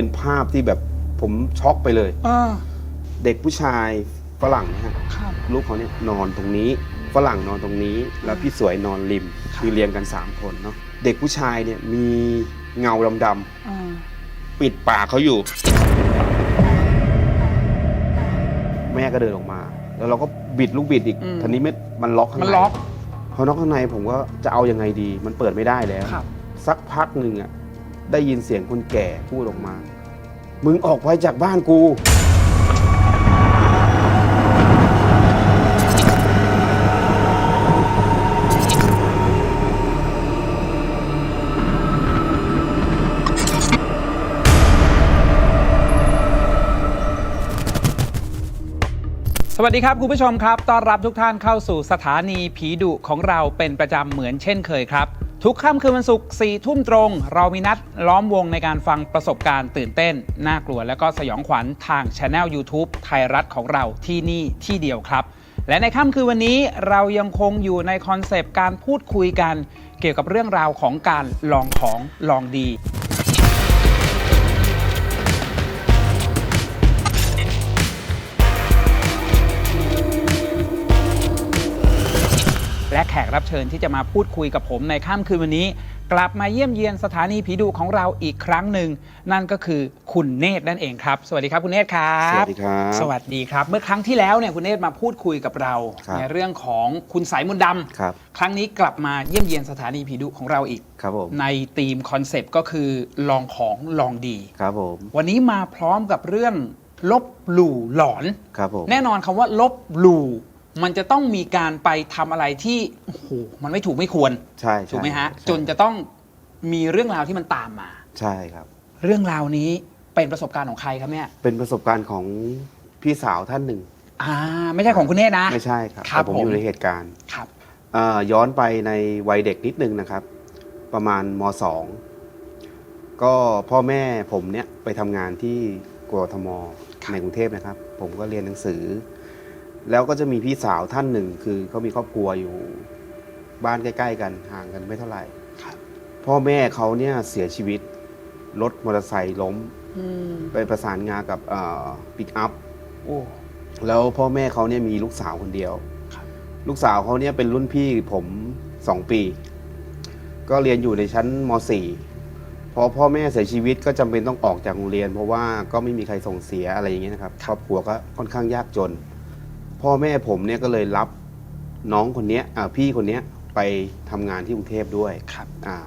เป็นภาพที่แบบผมช็อกไปเลย อ่าเด็กผู้ชายฝรั่งนะฮะครับ ลูกเขาเนี่ยนอนตรงนี้ฝรั่งนอนตรงนี้ แล้วพี่สวยนอนริมคือเรียงกัน3คนเนาะเด็กผู้ชายเนี่ยมีเงาดำอ่าๆปิดปากเขาอยู่ แม่ก็เดินออกมา แล้วเราก็บิดลูกบิดอีกทีนี้ไม่มันล็อกข้างมันในล็อกพอน็อกข้างในผมก็จะเอายังไงดี มันเปิดไม่ได้แล้ว ครับ สักพักหนึ่งอะ ได้ยินเสียงคนแก่พูดออกมา มึงออกไปจากบ้านกู สวัสดีครับคุณผู้ชมครับ ต้อนรับทุกท่านเข้าสู่สถานีผีดุของเราเป็นประจำเหมือนเช่นเคยครับ ทุกค่ำคืนวันศุกร์สี่ทุ่มตรง เรามีนัดล้อมวงในการฟังประสบการณ์ตื่นเต้น น่ากลัวและก็สยองขวัญทางช anel YouTube ไทยรัฐของเราที่นี่ที่เดียวครับ และในค่ำคืนวันนี้เรายังคงอยู่ในคอนเซปต์การพูดคุยกัน เกี่ยวกับเรื่องราวของการลองของลองดี กรับเชิญที่จะมาพูดคุยกับผมในค่ำคืนวันนี้ กลับมาเยี่ยมเยียนสถานีผีดุของเราอีกครั้งหนึ่งนั่นก็คือคุณเนตรนั่นเองครับ สวัสดีครับคุณเนตรครับ สวัสดีครับ สวัสดีครับ เมื่อครั้งที่แล้วเนี่ยคุณเนตรมาพูดคุยกับเรา ครับ ในเรื่องของคุณสายมนต์ดครับำครั้งนี้กลับมาเยี่ยมเยียนสถานีผีดุของเราอีก ครับผมในธีมคอนเซปต์ก็คือลองของลองดี ครับผมวันนี้มาพร้อมกับเรื่องลบหลู่หลอน ครับผมแน่นอนคำว่าลบหลู่ มันจะต้องมีการไปทำอะไรที่โอ้โหมันไม่ถูกไม่ควรใช่ใช่ถูกไหมฮะใช่จนจะต้องมีเรื่องราวที่มันตามมา ใช่ครับ เรื่องราวนี้เป็นประสบการณ์ของใครครับเนี่ย เป็นประสบการณ์ของพี่สาวท่านหนึ่งอ่า ไม่ใช่ของคุณเนตรนะ ไม่ใช่ครับครับแต่ผมผมอยู่ในเหตุการณ์ครับเอ่อย้อนไปในวัยเด็กนิดนึงนะครับ ประมาณมสองก็พ่อแม่ผมเนี่ยไปทำงานที่กทมในกรุงเทพนะครับ ผมก็เรียนหนังสือ แล้วก็จะมีพี่สาวท่านหนึ่ง คือเขามีครอบครัวอยู่บ้านใกล้ ๆ กันห่างกันไม่เท่าไหร่ครับ พ่อแม่เขาเนี่ยเสียชีวิตรถมอเตอร์ไซค์ล้ม อืมไปประสานงานกับปิกอัพ โอ้ แล้วพ่อแม่เขาเนี่ยมีลูกสาวคนเดียว ครับ ลูกสาวเขาเนี่ยเป็นรุ่นพี่ผมสองปี ก็เรียนอยู่ในชั้นม .4 พอพ่อแม่เสียชีวิตก็จำเป็นต้องออกจากโรงเรียน เพราะว่าก็ไม่มีใครส่งเสียอะไรอย่างเงี้ยนะครับ ครอบครัวก็ค่อนข้างยากจน พ่อแม่ผมเนี่ยก็เลยรับน้องคนเนี้ยอ่าพี่คนเนี้ยไปทำงานที่กรุงเทพด้วยครับอา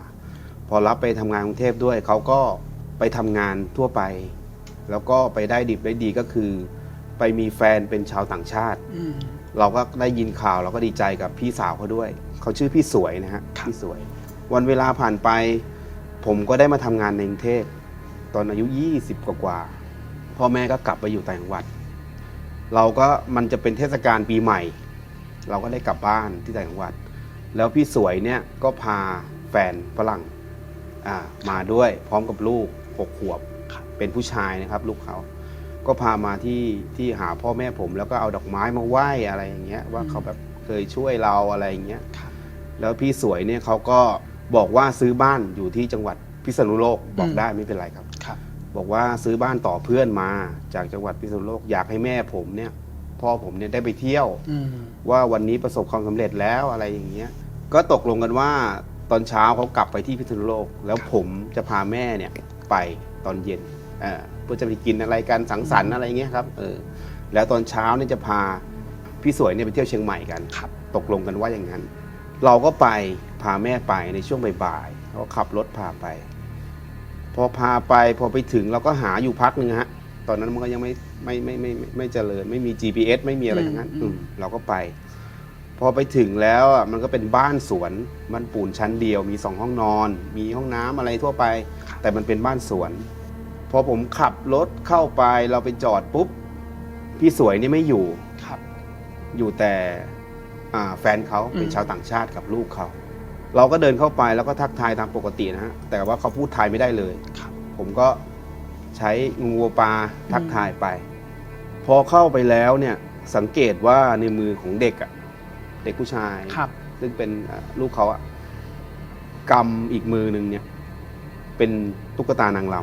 พอรับไปทำงานกรุงเทพด้วยเขาก็ไปทำงานทั่วไป แล้วก็ไปได้ดิบได้ดีก็คือ ไปมีแฟนเป็นชาวต่างชาติ อืม เราก็ได้ยินข่าวเราก็ดีใจกับพี่สาวเขาด้วย เขาชื่อพี่สวยนะฮะครับ พี่สวย วันเวลาผ่านไป ผมก็ได้มาทำงานในกรุงเทพตอนอายุ 20 กว่ากว่าๆพ่อแม่ก็กลับไปอยู่ต่างจังหวัด เราก็มันจะเป็นเทศกาลปีใหม่ เราก็ได้กลับบ้านที่ต่างจังหวัด แล้วพี่สวยเนี่ยก็พาแฟนฝรั่งอ่ามาด้วยพร้อมกับลูกหกขวบเป็นผู้ชายนะครับ ลูกเขา ก็พามาที่ที่หาพ่อแม่ผม แล้วก็เอาดอกไม้มาไหว้อะไรอย่างเงี้ยว่าเขาแบบเคยช่วยเราอะไรอย่างเงี้ยแล้วพี่สวยเนี่ยเขาก็บอกว่าซื้อบ้านอยู่ที่จังหวัดพิษณุโลกบอกได้ไม่เป็นไรครับ บบอกว่าซื้อบ้านต่อเพื่อนมาจากจังหวัดพิษณุโลกอยากให้แม่ผมเนี่ย พ่อผมเนี่ยได้ไปเที่ยวอืมว่าวันนี้ประสบความสำเร็จแล้วอะไรอย่างเงี้ย ก็ตกลงกันว่าตอนเช้าเขากลับไปที่พิษณุโลก แล้วผมจะพาแม่เนี่ยไปตอนเย็นเอ่อเพื่อจะไปกินอะไรกันสังสรรค์อะไรเงี้ยครับเออแล้วตอนเช้าเนี่ยจะพาพี่สวยเนี่ยไปเที่ยวเชียงใหม่กันครับ ตกลงกันว่าอย่างนั้น เราก็ไปพาแม่ไปในช่วงบ่ายๆเขาขับรถพาไป พอพาไปพอไปถึงเราก็หาอยู่พักหนึ่งฮะ ตอนนั้นมันก็ยังไม่ไม่ไม่ไม่ไม่ไม่เจริญไม่มี GPS ไม่มีอะไรทั้งนั้นอืมอืมเราก็ไป พอไปถึงแล้วอะมันก็เป็นบ้านสวนบ้านปูนชั้นเดียว มีสองห้องนอน มีห้องน้ำอะไรทั่วไป แต่มันเป็นบ้านสวน พอผมขับรถเข้าไปเราไปจอดปุ๊บ พี่สวยนี่ไม่อยู่ ครับ อยู่แต่อ่าแฟนเขาเป็นอืม ชาวต่างชาติกับลูกเขา เราก็เดินเข้าไปแล้วก็ทักทายตามปกตินะฮะแต่ว่าเขาพูดไทยไม่ได้เลย ครับ ผมก็ใช้งูปลาทักทายไป พอเข้าไปแล้วเนี่ยสังเกตว่าในมือของเด็กอะเด็กผู้ชาย ครับ ซึ่งเป็นอ่าลูกเขาอะกำอีกมือหนึ่งเนี่ยเป็นตุ๊กตานางล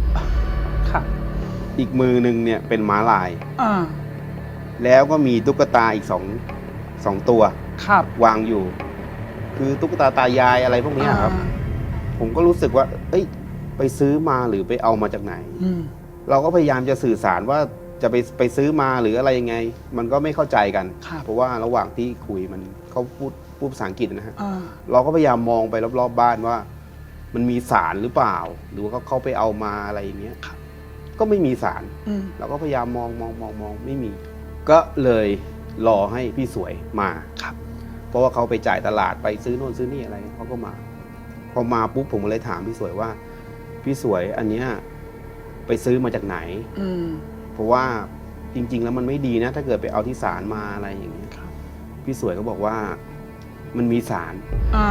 ำครับอีกมือหนึ่งเนี่ยเป็นม้าลาย อ่า แล้วก็มีตุ๊กตาอีกสองสองตัวครับ วางอยู่ คือตุ๊กตาตายายอะไรพวกเนี้ยครับผมก็รู้สึกว่า เอ้ย ไปซื้อมาหรือไปเอามาจากไหน อืมเราก็พยายามจะสื่อสารว่าจะไปไปซื้อมาหรืออะไรยังไง มันก็ไม่เข้าใจกัน ครับเพราะว่าระหว่างที่คุยมันเขาพูดพูดภาษาอังกฤษนะฮะ อ่าเราก็พยายามมองไปรอบๆบ้านว่า มันมีสารหรือเปล่า หรือว่าเขาเขาไปเอามาอะไรอย่างเงี้ยครับก็ไม่มีสาร อืมเราก็พยายามมองมองมองมองไม่มี ก็เลยรอให้พี่สวยมาครับ เพราะว่าเขาไปจ่ายตลาดไปซื้อโน่นซื้อนี่อะไรเขาก็มา พอมาปุ๊บผมก็เลยถามพี่สวยว่า พี่สวยอันเนี้ยไปซื้อมาจากไหน อืม เพราะว่าจริง ๆ แล้วมันไม่ดีนะ ถ้าเกิดไปเอาที่ศาลมาอะไรอย่างเงี้ยครับ พี่สวยก็บอกว่ามันมีสารอ่า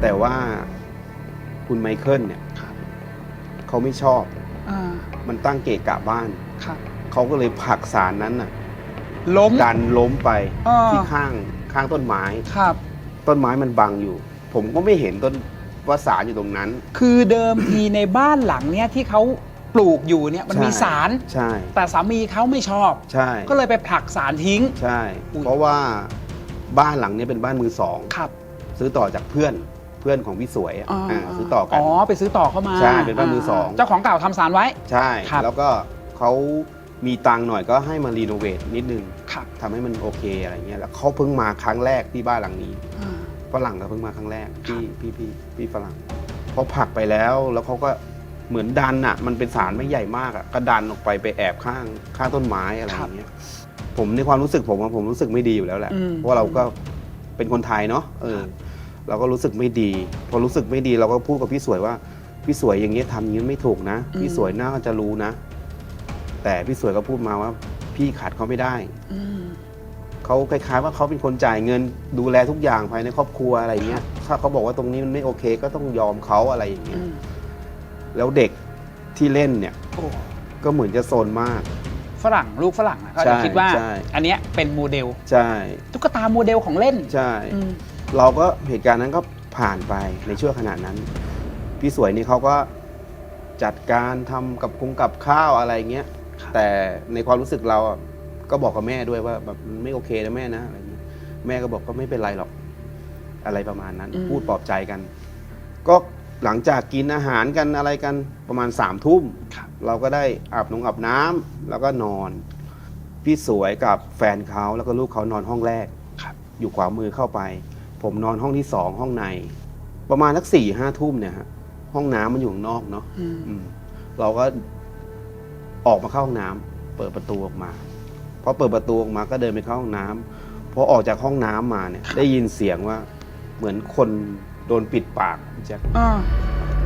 แต่ว่าคุณไมเคิลเนี่ยครับ เขาไม่ชอบอ่า มันตั้งเกะกะบ้าน ครับ เขาก็เลยผลักสารนั้นน่ะล้มดันล้มไปอ่าที่ข้าง ข้างต้นไม้ ครับ ต้นไม้มันบังอยู่ ผมก็ไม่เห็นต้นว่าสารอยู่ตรงนั้น คือเดิมทีในบ้านหลังเนี้ยที่เขาปลูกอยู่เนี่ยมันมีใช่ สาร ใช่ แต่สามีเขาไม่ชอบ ใช่ ก็เลยไปผลักสารทิ้ง ใช่ อุ๊ย เพราะว่าบ้านหลังเนี้เป็นบ้านมือสอง ครับ ซื้อต่อจากเพื่อนเพื่อนของพี่สวยอะอ่าอ่าซื้อต่อกัน อ๋อ ไปซื้อต่อเข้ามาใช่เป็นบ้านมือสอง เจ้าของเก่าทำสารไว้ ใช่ ครับ แล้วก็เขามีตังค์หน่อยก็ให้มารีโนเวทนิดนึง ครับ ทำให้มันโอเคอะไรเงี้ยแล้วเขาเพิ่งมาครั้งแรกที่บ้านหลังนี้อ่าฝรั่งก็เพิ่งมาครั้งแรกพี่พี่พี่พี่ฝรั่งพอผลักไปแล้วแล้วเขาก็เหมือนดันอะมันเป็นสารไม่ใหญ่มากอะก็ดันออกไปไปแอบข้างข้างต้นไม้อะไรอย่างเงี้ยผมในความรู้สึกผมอะผมรู้สึกไม่ดีอยู่แล้วแหละอืม เพราะว่าเราก็เป็นคนไทยเนาะเออ เราก็รู้สึกไม่ดี พอรู้สึกไม่ดีเราก็พูดกับพี่สวยว่าพี่สวยอย่างเงี้ยทำอย่างนี้ไม่ถูกนะ พี่สวยน่าจะรู้นะ แต่พี่สวยก็พูดมาว่า พี่ขัดเขาไม่ได้อืมเขาคล้ายๆว่าเขาเป็นคนจ่ายเงินดูแลทุกอย่างภายในครอบครัวอะไรเงี้ย ถ้าเขาบอกว่าตรงนี้มันไม่โอเค ก็ต้องยอมเขาอะไรอย่างเงี้อืยมแล้วเด็กที่เล่นเนี่ยโอ้ก็เหมือนจะโซนมาก ฝรั่งลูกฝรั่งอะก็ใช่จะคิดว่าใช่อันเนี้ยเป็นโมเดลใช่ตุ๊กตาโมเดลของเล่นใช่อืมเราก็เหตุการณ์นั้นก็ผ่านไปในช่วงขณะนั้น พี่สวยนี่เขาก็จัดการทำกับคงกับข้าวอะไรเงี้ย แต่ในความรู้สึกเราอะก็บอกกับแม่ด้วยว่าแบบมันไม่โอเคนะแม่นะอะไรเงี้ยแม่ก็บอกก็ไม่เป็นไรหรอก อะไรประมาณนั้น อืม พูดปลอบใจกัน ก็หลังจากกินอาหารกันอะไรกันประมาณสามทุ่ม ครับ เราก็ได้อาบนงอาบน้ำแล้วก็นอน พี่สวยกับแฟนเขาแล้วก็ลูกเขานอนห้องแรกครับ อยู่ขวามือเข้าไป ผมนอนห้องที่สองห้องใน ประมาณสักสี่ห้าทุ่มเนี่ยฮะห้องน้ำมันอยู่ข้างนอกเนาะ อืม อืมเราก็ ออกมาเข้าห้องน้ำเปิดประตูออกมาพอเปิดประตูออกมาก็เดินไปเข้าห้องน้ำพอออกจากห้องน้ำมาเนี่ย ได้ยินเสียงว่า เหมือนคนโดนปิดปากพี่แจ๊คอ่า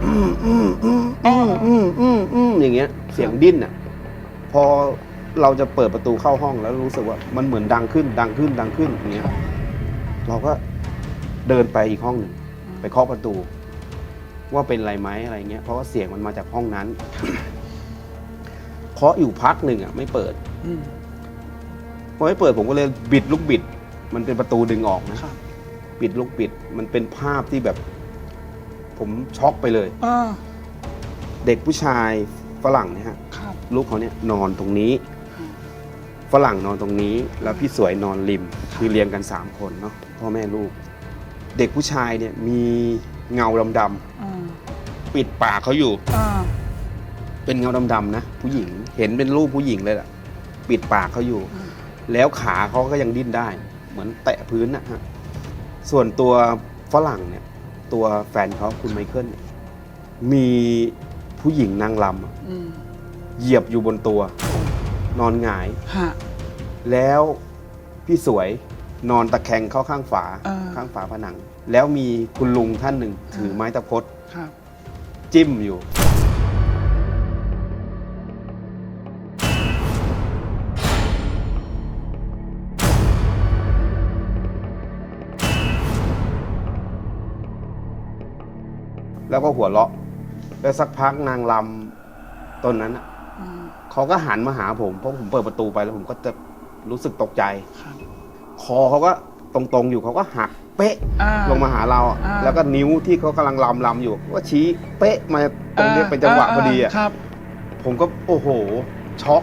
อืมอืมอืมอืมอืมอืมอืมอย่างเงี้ย เสียงดิ้นอะ พอเราจะเปิดประตูเข้าห้องแล้วรู้สึกว่ามันเหมือนดังขึ้น ดังขึ้นดังขึ้นอย่างเงี้ย เราก็เดินไปอีกห้องหนึ่งไปเคาะประตู ว่าเป็นอะไรไหมอะไรเงี้ยเพราะว่าเสียงมันมาจากห้องนั้นเคาะอยู่พักหนึ่งอะไม่เปิดอืมพอไม่เปิดผมก็เลยบิดลูกบิด มันเป็นประตูดึงออกนะ ครับปิดลูกบิด มันเป็นภาพที่แบบ ผมช็อกไปเลย อ่าเด็กผู้ชายฝรั่งเนี่ยฮะ ครับ ลูกเขาเนี่ยนอนตรงนี้ อืม ฝรั่งนอนตรงนี้ แล้วพี่สวยนอนริม คือเรียงกันสามคนเนาะพ่อแม่ลูก เด็กผู้ชายเนี่ยมีเงาดำอ่าๆปิดปากเขาอยู่ อ่า เป็นเงาดำๆนะผู้หญิงเห็นเป็นรูปผู้หญิงเลยล่ะ ปิดปากเขาอยู่ แล้วขาเขาก็ยังดิ้นได้ เหมือนแตะพื้นนะฮะส่วนตัวฝรั่งเนี่ย ตัวแฟนเขาคุณไมเคิลเนี่ยมีผู้หญิงนางลำอะอืมเหยียบอยู่บนตัว นอนหงาย ฮะ แล้วพี่สวยนอนตะแคงเข้าข้างฝาอ่า ข้างฝาผนัง แล้วมีคุณลุงท่านหนึ่งถือไม้ตะพดครับจิ้มอยู่ แล้วก็หัวเราะ แล้วสักพักนางลำตนนั้นน่ะอืมเขาก็หันมาหาผมเพราะผมเปิดประตูไปแล้วผมก็จะรู้สึกตกใจ ครับคอเขาก็ตรงๆอยู่เขาก็หักเป๊ะ อ่าลงมาหาเราอะอ่า แล้วก็นิ้วที่เขากำลังลำลำอยู่ ก็ชี้เป๊ะมาตรงเนี้ยเป็นจังหวะพอดีอะ ครับผผมก็โอ้โห ช็อก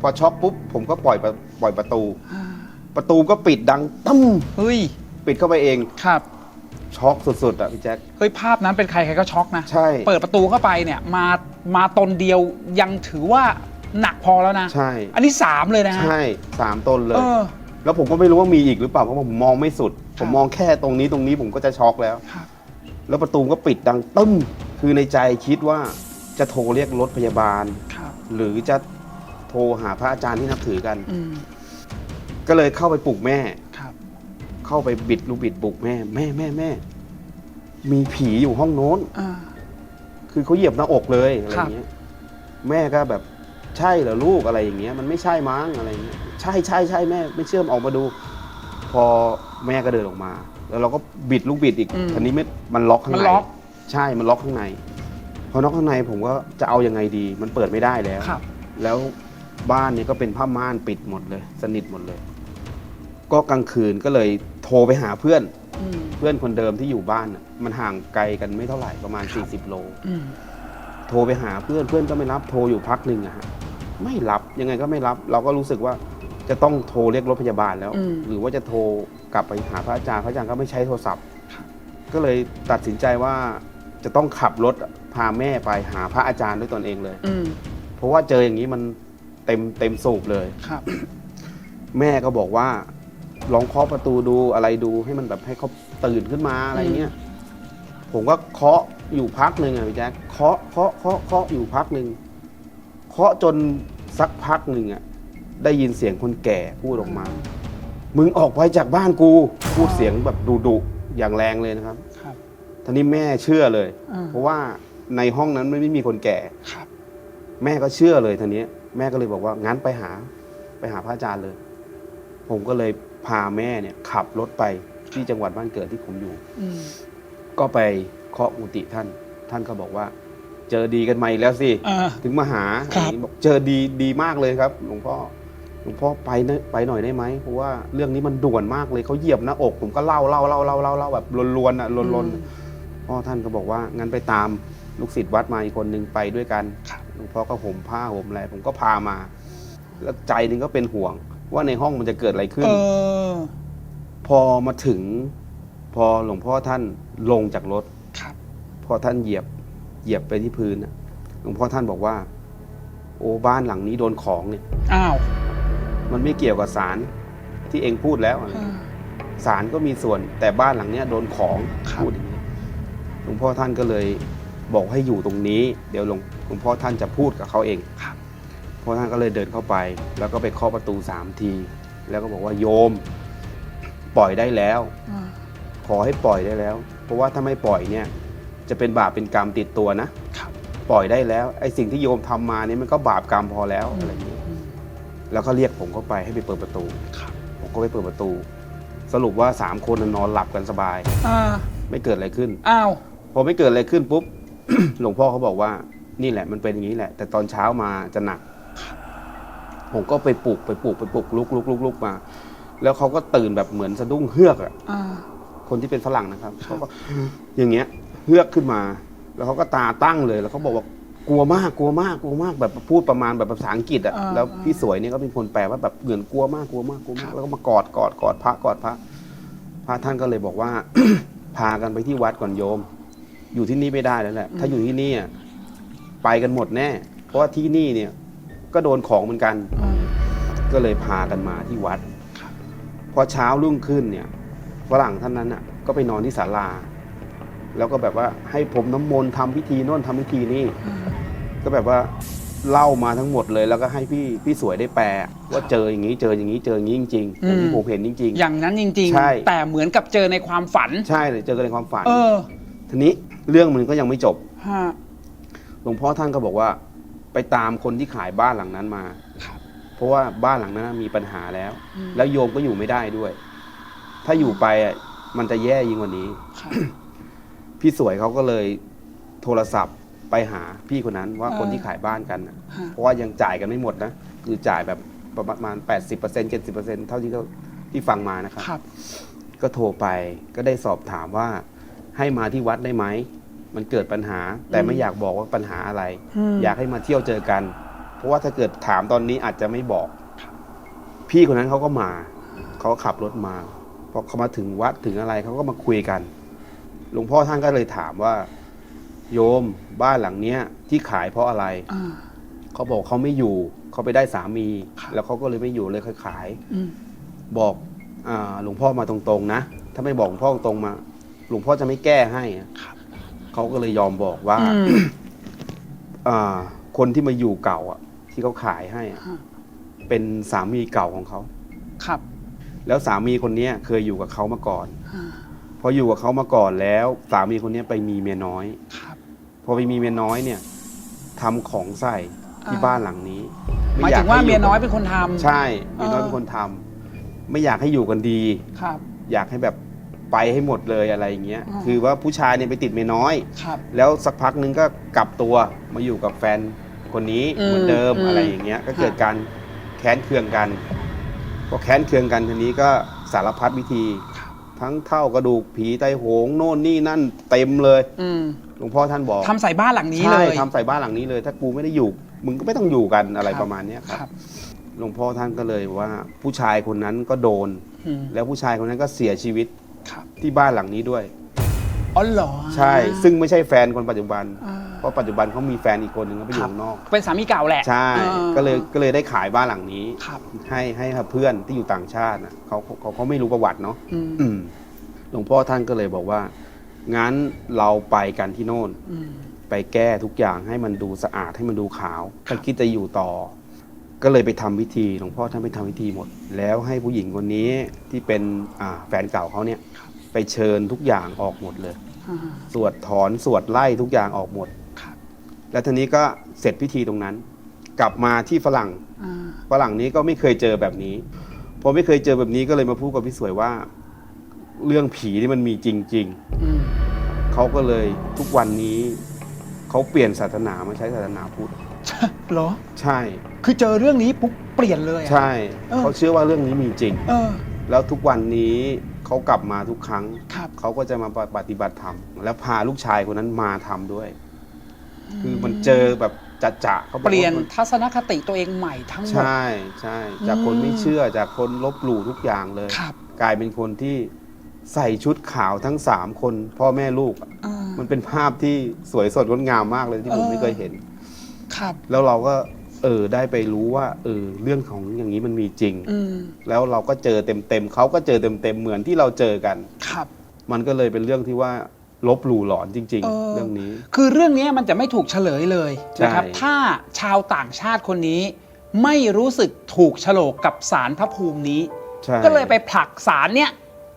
พอช็อกปุ๊บผมก็ปล่อยประปล่อยประตู ประตูก็ปิดดังตั้มเฮ้ย ปิดเข้าไปเองครับ ช็อกสุดๆอะพี่แจ๊ค เฮ้ยภาพนั้นเป็นใครใครก็ช็อกนะ ใช่ เปิดประตูเข้าไปเนี่ยมา มาตนเดียวยังถือว่าหนักพอแล้วนะ ใช่ อันนี้สามเลยนะฮะ ใช่สามต้นเลย เออ แล้วผมก็ไม่รู้ว่ามีอีกหรือเปล่าเพราะผมมองไม่สุด ผมมองแค่ตรงนี้ตรงนี้ผมก็จะช็อกแล้ว ครับ แล้วประตูก็ปิดดังตึ้ม คือในใจคิดว่าจะโทรเรียกรถพยาบาล ครับ หรือจะ โทรหาพระอาจารย์ที่นับถือกัน อืมก็เลยเข้าไปปลุกแม่ ครับเข้าไปบิดลูกบิดปลุกแม่ แม่แม่แม่ มีผีอยู่ห้องโน้น อ่า คือเขาเหยียบหน้าอกเลยอะไรครับเงี้ย แม่ก็แบบใช่เหรอลูกอะไรอย่างเงี้ย มันไม่ใช่มั้งอะไรเงี้ยใช่ใช่ใช่แม่ ไม่เชื่อมออกมาดู พอแม่ก็เดินออกมา แล้วเราก็บิดลูกบิดอีกทีนี้ไม่มันล็อกข้างมันในล็อก ใช่มันล็อกข้างใน พอล็อกข้างในผมก็จะเอายังไงดี มันเปิดไม่ได้แล้ว ครับ แล้ว บ้านเนี่ยก็เป็นผ้าม่านปิดหมดเลย สนิทหมดเลย ก็กลางคืนก็เลยโทรไปหาเพื่อน อืมเพื่อนคนเดิมที่อยู่บ้านน่ะมันห่างไกลกันไม่เท่าไหร่ประมาณ 40 โล อืมโทรไปหาเพื่อนเพื่อนก็ไม่รับโทรอยู่พักหนึ่งอะฮะไม่รับยังไงก็ไม่รับ เราก็รู้สึกว่าจะต้องโทรเรียกรถพยาบาลแล้ว อืม หรือว่าจะโทรกลับไปหาพระอาจารย์พระอาจารย์ก็ไม่ใช้โทรศัพท์ครับก็เลยตัดสินใจว่าจะต้องขับรถพาแม่ไปหาพระอาจารย์ด้วยตนเองเลย อืมเพราะว่าเจออย่างนี้มัน เต็มเต็มสูบเลย ครับ แม่ก็บอกว่า ลองเคาะประตูดูอะไรดูให้มันแบบให้เขาตื่นขึ้นมาอะไรเงี้ยผมก็เคาะอยู่พักหนึ่งอะพี่แจ๊คเคาะเคาะเคาะเคาะอยู่พักหนึ่งเคาะจนสักพักหนึ่งอะได้ยินเสียงคนแก่พูดออกมา มึงออกไปจากบ้านกู พูดเสียงแบบดุดุๆอย่างแรงเลยนะครับ ครับทีนี้แม่เชื่อเลย อ่า เพราะว่าในห้องนั้นไม่มีคนแก่ ครับ แม่ก็เชื่อเลยทีนี้ แม่ก็เลยบอกว่างั้นไปหาไปหาพระอาจารย์เลย ผมก็เลยพาแม่เนี่ย ขับรถไปที่จังหวัดบ้านเกิดที่ผมอยู่อืมก็ไปเคาะกุฏิท่าน ท่านก็บอกว่า เจอดีกันมาอีกแล้วสิอ่าถึงมาหาครับอย่างนี้บอกเจอดีดีมากเลยครับหลวงพ่อหลวงพ่อไปหน่อยไปหน่อยได้ไหมเพราะว่าเรื่องนี้มันด่วนมากเลยเขาเหยียบหน้าอก ผมก็เล่าเล่าเล่าเล่าเล่าเล่าแบบลวนๆอะลวนอืมๆพ่อท่านก็บอกว่างั้นไปตามลูกศิษย์วัดมาอีกคนนึงไปด้วยกันครับห ลวงพ่อก็ห่มผ้าห่มอะไรผมก็พามา แล้วใจหนึงก็เป็นห่วง ว่าในห้องมันจะเกิดอะไรขึ้น เออ พอมาถึง พอหลวงพ่อท่านลงจากรถครับ พอท่านเหยียบเหยียบไปที่พื้นน่ะหลวงพ่อท่านบอกว่า โอ้บ้านหลังนี้โดนของเนี่ย อ้าวมันไม่เกี่ยวกับสารที่เองพูดแล้วอะไรอ่าสารก็มีส่วน แต่บ้านหลังเนี้ยโดนของครับ พูดอย่างนี้หลวงพ่อท่านก็เลยบอกให้อยู่ตรงนี้ เดี๋ยวหลวงห ลวงพ่อท่านจะพูดกับเขาเองครับพ่อท่านก็เลยเดินเข้าไป แล้วก็ไปเคาะประตูสามที แล้วก็บอกว่าโยม ปล่อยได้แล้วอ่าขอให้ปล่อยได้แล้ว เพราะว่าถ้าไม่ปล่อยเนี่ย จะเป็นบาปเป็นกรรมติดตัวนะ ครับ ปล่อยได้แล้วไอ้สิ่งที่โยมทำมาเนี่ยมันก็บาปกรรมพอแล้วอะไรอย่างนี้อืม แล้วก็เรียกผมเข้าไปให้ไปเปิดประตู ครับผมก็ไปเปิดประตู สรุปว่าสามคนน่ะนอนหลับกันสบาย อ่าไม่เกิดอะไรขึ้น อ้าว พอไม่เกิดอะไรขึ้นปุ๊บ หลวงพ่อเขาบอกว่า นี่แหละ มันเป็นอย่างนี้แหละ แต่ตอนเช้ามาจะหนัก ผมก็ไปปลุกไปปลุกไปปลุกลุกลุกลุกลุกมา แล้วเขาก็ตื่นแบบเหมือนสะดุ้งเฮือกอะอ่า คนที่เป็นฝรั่งนะครับครับเขาก็อย่างเงี้ยเฮือกขึ้นมา แล้วเขาก็ตาตั้งเลย แล้วเขาบอกว่ากลัวมากกลัวมากกลัวมากแบบพูดประมาณแบบภาษาอังกฤษอะอ่าแล้วพี่สวยเนี่ยก็เป็นคนแปลว่าแบบเหมือนกลัวมากกลัวมากกลัวมากแล้วก็มากอดกอดกอดพระกอดพระ พระท่านก็เลยบอกว่า พากันไปที่วัดก่อนโยม อยู่ที่นี่ไม่ได้แล้วแหละถ้าอยู่ที่นี่อะ ไปกันหมดแน่ เพราะว่าที่นี่เนี่ยก็โดนของเหมือนกันอ่าก็เลยพากันมาที่วัดครับพอเช้ารุ่งขึ้นเนี่ยฝรั่งท่านนั้นอะก็ไปนอนที่ศาลา แล้วก็แบบว่าให้ผมน้ำมนต์ทำพิธีโน่นทำพิธีนี่อ่าก็แบบว่าเล่ามาทั้งหมดเลยแล้วก็ให้พี่พี่สวยได้แปล ว่าเจออย่างนี้เจออย่างนี้เจออย่างนี้จริงๆอย่างที่ผมเห็นจริงอย่างนั้นจริง ใช่ ๆ แต่เหมือนกับเจอในความฝันๆใช่เลยเจอกันในความฝันเออทีนี้เรื่องมันก็ยังไม่จบ ฮะ หลวงพ่อท่านก็บอกว่า ไปตามคนที่ขายบ้านหลังนั้นมาครับ เพราะว่าบ้านหลังนั้นมีปัญหาแล้วอืมแล้วโยมก็อยู่ไม่ได้ด้วย ถ้าอยู่ไปอะมันจะแย่ยิ่งกว่านี้ครับพี่สวยเขาก็เลยโทรศัพท์ไปหาพี่คนนั้นว่าเออคนที่ขายบ้านกันน่ะฮะเพราะว่ายังจ่ายกันไม่หมดนะคือจ่ายแบบประมาณ 80% 70%เท่าที่เขาที่ฟังมานะครับครับก็โทรไปก็ได้สอบถามว่าให้มาที่วัดได้ไหม มันเกิดปัญหา แต่ไม่อยากบอกว่าปัญหาอะไร อยากให้มาเที่ยวเจอกัน เพราะว่าถ้าเกิดถามตอนนี้อาจจะไม่บอก พี่คนนั้นเขาก็มาเขาก็ขับรถมาพอเขามาถึงวัดถึงอะไรเขาก็มาคุยกันหลวงพ่อท่านก็เลยถามว่า โยมบ้านหลังเนี้ย ที่ขายเพราะอะไรอ่าเขาบอกเขาไม่อยู่เขาไปได้สามีครับแล้วเขาก็เลยไม่อยู่เลยขายอืมบอกอ่าหลวงพ่อมาตรงๆนะถ้าไม่บอกหลวงพ่อตรงๆมา หลวงพ่อจะไม่แก้ให้อะครับ เขาก็เลยยอมบอกว่าอืมอ่า คนที่มาอยู่เก่า อะ ที่เขาขายให้อะอ่าเป็นสามีเก่าของเขา ครับ แล้วสามีคนเนี้ยเคยอยู่กับเขามาก่อนอ่าพออยู่กับเขามาก่อนแล้ว สามีคนเนี้ยไปมีเมียน้อย ครับ พอไปมีเมียน้อยเนี่ยทำของใส่ที่อ่า บ้านหลังนี้หมายถึงว่าให้เมียน้อยกับเป็นคนทำ ใช่เมียน้อยเออเป็นคนทำไม่อยากให้อยู่กันดี ครับ อยากให้แบบ ไปให้หมดเลยอะไรอย่างเงี้ยอ๋อคือว่าผู้ชายเนี่ยไปติดเมียน้อย ครับ แล้วสักพักนึงก็กลับตัวมาอยู่กับแฟนคนนี้อืมเหมือนเดิมอืม อะไรอย่างเงี้ยก็ค่ะเกิดการแค้นเคืองกันพอแค้นเคืองกันทีนี้ก็สารพัดวิธี ทั้งเท่ากระดูกผีไตโหงโน่นนี่นั่นเต็มเลยอืมหลวงพ่อท่านบอก ทำใส่บ้านหลังนี้เลใช่ย ทำใส่บ้านหลังนี้เลย ถ้ากูไม่ได้อยู่มึงก็ไม่ต้องอยู่กันอะไรครับ ประมาณเนี้ยคครับรับหลวงพ่อท่านก็เลยว่าผู้ชายคนนั้นก็โดน อืมแล้วผู้ชายคนนั้นก็เสียชีวิต ครับที่บ้านหลังนี้ด้วย อ๋อเหรอใช่ ซึ่งไม่ใช่แฟนคนปัจจุบัน อ่าเพราะปัจจุบันเขามีแฟนอีกคนหนึ่งเขาไปอยู่ข้างนอก เป็นสามีเก่าแหละใช่ อ่าก็เลยก็เลยได้ขายบ้านหลังนี้ ครับให้ให้กับเพื่อนที่อยู่ต่างชาตินะเขาเขาเขาไม่รู้ประวัติเนาะอืมอืมหลวงพ่อท่านก็เลยบอกว่า งั้นเราไปกันที่โน่น อืม ไปแก้ทุกอย่างให้มันดูสะอาดให้มันดูขาวถ้าคิดจะอยู่ต่อ ก็เลยไปทำพิธีหลวงพ่อท่านไปทำพิธีหมด แล้วให้ผู้หญิงคนนี้ที่เป็นอ่าแฟนเก่าเขาเนี่ยไปเชิญทุกอย่างออกหมดเลยอ่าสวดถอนสวดไล่ทุกอย่างออกหมดครับแล้วทีนี้ก็เสร็จพิธีตรงนั้น กลับมาที่ฝรั่งอ่าฝรั่งนี้ก็ไม่เคยเจอแบบนี้พอไม่เคยเจอแบบนี้ก็เลยมาพูดกับพี่สวยว่า เรื่องผีที่มันมีจริงอืมๆเขาก็เลยทุกวันนี้เขาเปลี่ยนศาสนามาใช้ศาสนาพุทธ เหรอ ใช่ คือเจอเรื่องนี้ปุ๊บเปลี่ยนเลยอะใช่เออเขาเชื่อว่าเรื่องนี้มีจริง เออ แล้วทุกวันนี้เขากลับมาทุกครั้ง ครับ เขาก็จะมาปฏิบัติธรรม แล้วพาลูกชายคนนั้นมาทำด้วย คือมันเจอแบบจะจะๆเขาบอกเปลี่ยนว่ามันทัศนคติตัวเองใหม่ทั้งหมด ใช่ใช่ จากคนไม่เชื่อจากคนลบหลู่ทุกอย่างเลย ครับ กลายเป็นคนที่ใส่ชุดขาวทั้งสามคนพ่อแม่ลูกอะอ่า มันเป็นภาพที่สวยสดงดงามมากเลยที่ผมเออ ไม่เคยเห็นครับ แล้วเราก็เออได้ไปรู้ว่าเออเรื่องของอย่างนี้มันมีจริงอืมแล้วเราก็เจอเต็มๆเขาก็เจอเต็มๆเหมือนที่เราเจอกันครับ มันก็เลยเป็นเรื่องที่ว่าลบหลู่หลอนจริงเออๆเรื่องนี้ คือเรื่องนี้มันจะไม่ถูกเฉลยเลยนะครับใช่ถ้าชาวต่างชาติคนนี้ ไม่รู้สึกถูกโฉลกกับสารพระภูมินี้ใช่ก็เลยไปผลักสารเนี้ย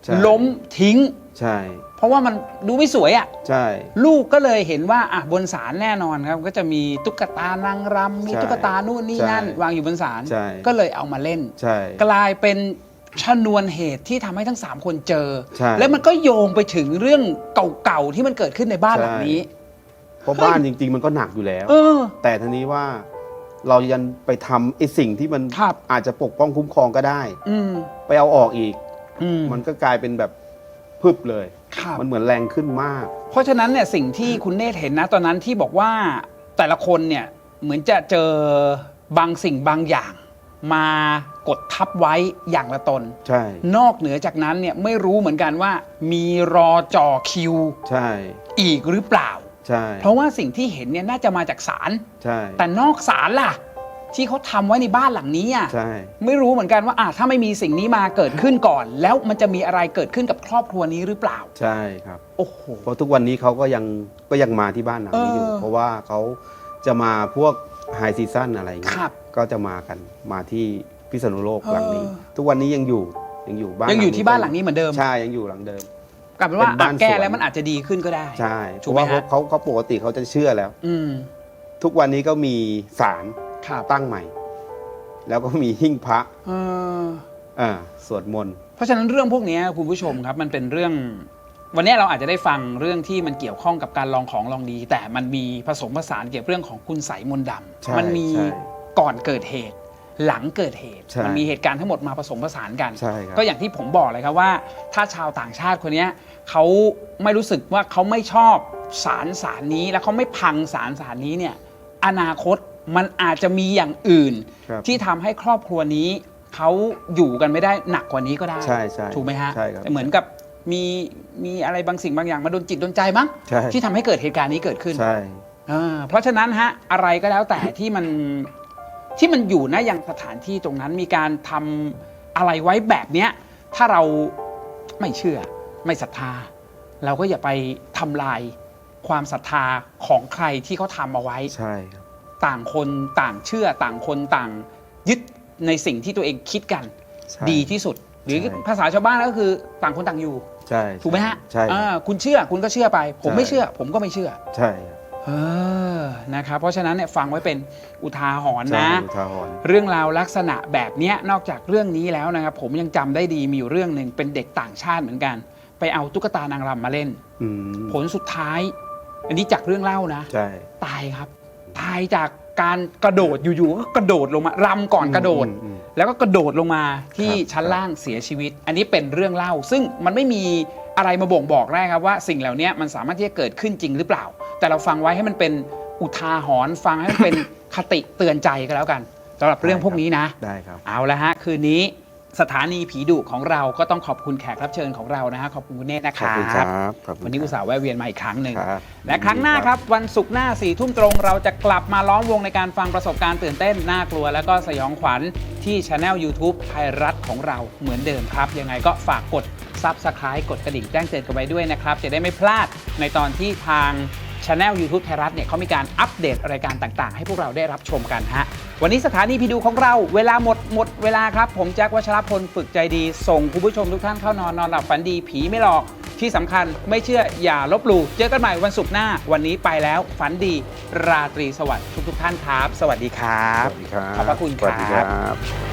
ใช่ล้มทิ้ง ใช่ เพราะว่ามันดูไม่สวยอะ่ะ ใช่ ลูกก็เลยเห็นว่าอะบนศาลแน่นอนครับ ก็จะมีตุ๊กตานางรำมีใช่ตุ๊กตานู่นนี่นั่นใช่วางอยู่บนศาลใช่ ก็เลยเอามาเล่น ใช่ กลายเป็นชนวนเหตุที่ทำให้ทั้งสามคนเจอ ใช่ แล้วมันก็โยงไปถึงเรื่องเก่าๆที่มันเกิดขึ้นในบ้านหลังนี้ เพราะบ้านจริง ๆ มันก็หนักอยู่แล้ว เออ แต่ทีนี้ว่าเรายันไปทำไอ้สิ่งที่มันครับ อาจจะปกป้องคุ้มครองก็ได้ อืม ไปเอาออกอีก อืม มันก็กลายเป็นแบบ พึบเลย ครับ มันเหมือนแรงขึ้นมาก เพราะฉะนั้นเนี่ยสิ่งที่คุณเนธเห็นนะตอนนั้นที่บอกว่าแต่ละคนเนี่ยเหมือนจะเจอบางสิ่งบางอย่าง มากดทับไว้อย่างละตน ใช่ นอกเหนือจากนั้นเนี่ยไม่รู้เหมือนกันว่า มีรอจ่อคิวใช่ อีกหรือเปล่า ใช่เพราะว่าสิ่งที่เห็นเนี่ยน่าจะมาจากศาลใช่ แต่นอกศาลล่ะ ที่เขาทำไว้ในบ้านหลังนี้อะใช่ไม่รู้เหมือนกันว่าอะถ้าไม่มีสิ่งนี้มาเกิดขึ้นก่อน แล้วมันจะมีอะไรเกิดขึ้นกับครอบครัวนี้หรือเปล่า ใช่ครับโอ้โหเพราะทุกวันนี้เขาก็ยังก็ยังมาที่บ้านหลังนี้อยู่เออเพราะว่าเขาจะมาพวกไฮซีซั่นอะไรอย่างเงี้ครับก็จะมากันมาที่พิษณุโลกหลังนี้เออทุกวันนี้ยังอยู่ยังอยู่บ้านยังอยู่ที่บ้านหลังนี้เหมือนเดิมใช่ยังอยู่หลังเดิมกลับเป็นว่าเป็นบ้านอะแก้สวนแล้วมันอาจจะดีขึ้นก็ได้ใช่ถูเพกราะไหมว่าฮะเขาเขาเขาปกติเขาจะเชื่อแล้ว อืมทุกวันนี้ก็มีศาลครับ ตั้งใหม่ แล้วก็มีหิ้งพระเอออ่าสวดมนต์เพราะฉะนั้นเรื่องพวกนี้คุณผู้ชมครับ มันเป็นเรื่อง วันนี้เราอาจจะได้ฟังเรื่องที่มันเกี่ยวข้องกับการลองของลองดี แต่มันมีผสมผสานเกี่ยวกับเรื่องของคุณใสยมนต์ดใช่ำมันมีใช่ก่อนเกิดเหตุหลังเกิดเหตุใช่มัมีเหตุการณ์ทั้งหมดมาผสมผสานกันใช่ครับก็อย่างที่ผมบอกเลยครับว่า ถ้าชาวต่างชาติคนเนี้ยเขาไม่รู้สึกว่าเขาไม่ชอบสารสารนี้ แล้วเขาไม่พังสารสารนี้เนี่ย อนาคต มันอาจจะมีอย่างอื่นครับที่ทำให้ครอบครัวนี้เขาอยู่กันไม่ได้หนักกว่านี้ก็ได้ใช่ใช่ถูกไหมฮะใช่ครับแต่เหมือนกับมีมีอะไรบางสิ่งบางอย่างมาโดนจิตโดนใจมั้งใช่ที่ทำให้เกิดเหตุการณ์นี้เกิดขึ้นใช่อ่าเพราะฉะนั้นฮะอะไรก็แล้วแต่ที่มันที่มันอยู่นะยังสถานที่ตรงนั้นมีการทำอะไรไว้แบบเนี้ยถ้าเราไม่เชื่อไม่ศรัทธา เราก็อย่าไปทำลายความศรัทธาของใครที่เขาทำเอาไว้ใช่ครับ ต่างคนต่างเชื่อต่างคนต่างยึดในสิ่งที่ตัวเองคิดกัน ใช่ ดีที่สุด หรือใช่ ภาษาชาวบ้านก็คือต่างคนต่างอยู่ ใช่ถูกไหมฮะใช่ อ่าคุณเชื่อคุณก็เชื่อไป ผมใช่ไม่เชื่อ ผมก็ไม่เชื่อ ใช่ครับเออนะครับเพราะฉะนั้นเนี่ยฟังไว้เป็นอุทาหรณ์ใช่นะ อุทาหรณ์เรื่องราวลักษณะแบบเนี้ยนอกจากเรื่องนี้แล้วนะครับ ผมยังจำได้ดีมีอยู่เรื่องหนึ่งเป็นเด็กต่างชาติเหมือนกัน ไปเอาตุ๊กตานางรำมาเล่น อืมผลสุดท้าย อันนี้จากเรื่องเล่านะ ใช่ ตายครับตายจากการกระโดดอยู่ๆก็กระโดดลงมารำก่อนกระโดด อืมอืมแล้วก็กระโดดลงมาที่ครับ ชั้นล่างเสียชีวิต อันนี้เป็นเรื่องเล่า ซึ่งมันไม่มีอะไรมาบ่งบอกได้ครับว่าสิ่งเหล่านี้มันสามารถที่จะเกิดขึ้นจริงหรือเปล่า แต่เราฟังไว้ให้มันเป็นอุทาหรณ์ฟังให้มันเป็น คติเตือนใจก็แล้วกันสำหรับเรื่องพวกนี้นะ ได้ครับ เอาละฮะ คืนนี้ สถานีผีดุของเราก็ต้องขอบคุณแขกรับเชิญของเรานะฮะขอบคุณคุณเนตรนะคขอบรัคุณครับบขอบคุณวันนี้อุตส่าห์แวะเวียนมาอีกครั้งหนึ่ง ครับและครั้งหน้าครับวันศุกร์หน้าสี่ทุ่มตรง เราจะกลับมาล้อมวงในการฟังประสบการณ์ตื่นเต้น น่ากลัว และก็สยองขวัญที่ช anel YouTube ไทยรัฐของเราเหมือนเดิมครับ ยังไงก็ฝากกด Subscribe กดกระดิ่งแจ้งเตือนกันไว้ด้วยนะครับ จะได้ไม่พลาดในตอนที่ทางช anel YouTube ไทยรัฐเนี่ยเขามีการอัปเดตรายการต่างๆ ให้พวกเราได้รับชมกันฮะ วันนี้สถานีพีดูของเราเวลาหมดหมดเวลาครับ ผมแจ็ควัชรพลฝึกใจดี ส่งคุณผู้ชมทุกท่านเข้านอนนอนหลับฝันดีผีไม่หลอก ที่สำคัญไม่เชื่ออย่าลบหลู่เจอกันใหม่วันศุกร์หน้า วันนี้ไปแล้วฝันดี ราตรีสวัสดิ์ทุกๆท่านครับ สวัสดีครัสบวัสดีครับ ขอบพระคุณสวัสดีครับครับ